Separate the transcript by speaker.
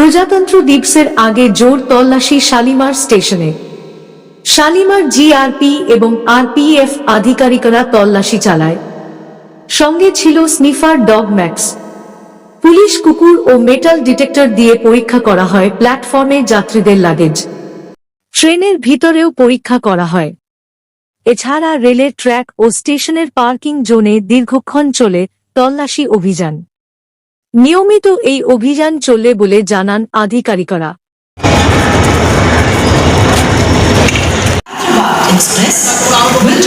Speaker 1: প্রজাতন্ত্র দিবসের আগে জোর তল্লাশি শালিমার স্টেশনে। শালিমার জিআরপি এবং আরপিএফ আধিকারিকরা তল্লাশি চালায়। সঙ্গে ছিল স্নিফার ডগ ম্যাক্স। পুলিশ কুকুর ও মেটাল ডিটেক্টর দিয়ে পরীক্ষা করা হয় প্ল্যাটফর্মে যাত্রীদের লাগেজ। ট্রেনের ভিতরেও পরীক্ষা করা হয়। এছাড়া রেলের ট্র্যাক ও স্টেশনের পার্কিং জোনে দীর্ঘক্ষণ চলে তল্লাশি অভিযান। নিয়মিত এই অভিযান চললে বলে জানান আধিকারিকরা
Speaker 2: এক্সপ্রেস ওয়েট